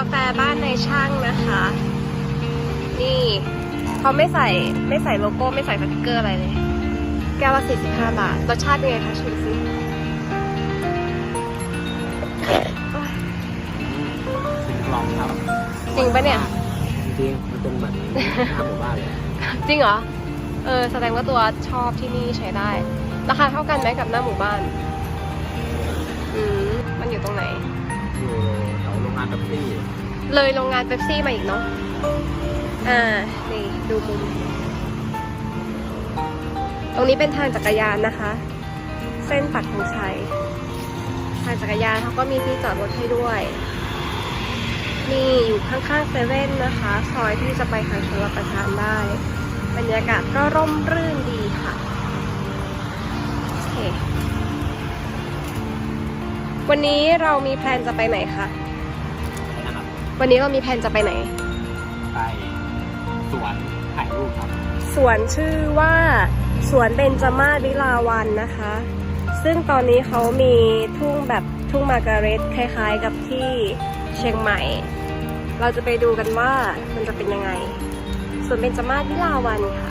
าแฟบ้านในช่างนะคะ นี่เขาไม่ใส่ไม่ใส่โลโก้ไม่ใส่สติกเกอร์อะไรเลย แก้วละ45บาท รสชาติเป็นไงคะชิมซิโอ๊ยถึงกล่องครับ จริงปะเนี่ย จริงๆมันเป็นเหมือนหน้าหมู่บ้านเลย จริงเหรอ เออ แสดงว่าตัวชอบที่นี่ใช้ได้ ราคาเท่ากันไหมกับหน้าหมู่บ้าน แถวโรงงานแป๊บซี่เลยโรงงานเป๊ปซี่มาอีกเนาะอ่านี่ดูมุมตรงนี้เป็นทางจักรยานนะคะ เส้นปักธงชัยทางจักรยานเขาก็มีที่จอดรถให้ด้วยนี่อยู่ข้างๆเซเว่นนะคะ ซอยที่จะไปทางชลประทานได้ บรรยากาศก็ร่มรื่นดีค่ะโอเควันนี้เรามีแพลนจะไปไหนคะ วันนี้เรามีแพลนจะไปไหน ไปสวนถ่ายรูปครับสวนชื่อว่าสวนเบญจมาศวิลาวันนะคะ ซึ่งตอนนี้เขามีทุ่งแบบทุ่งมาการเร็ตคล้ายๆกับที่เชียงใหม่ เราจะไปดูกันว่ามันจะเป็นยังไงสวนเบญจมาศวิลาวันค่ะ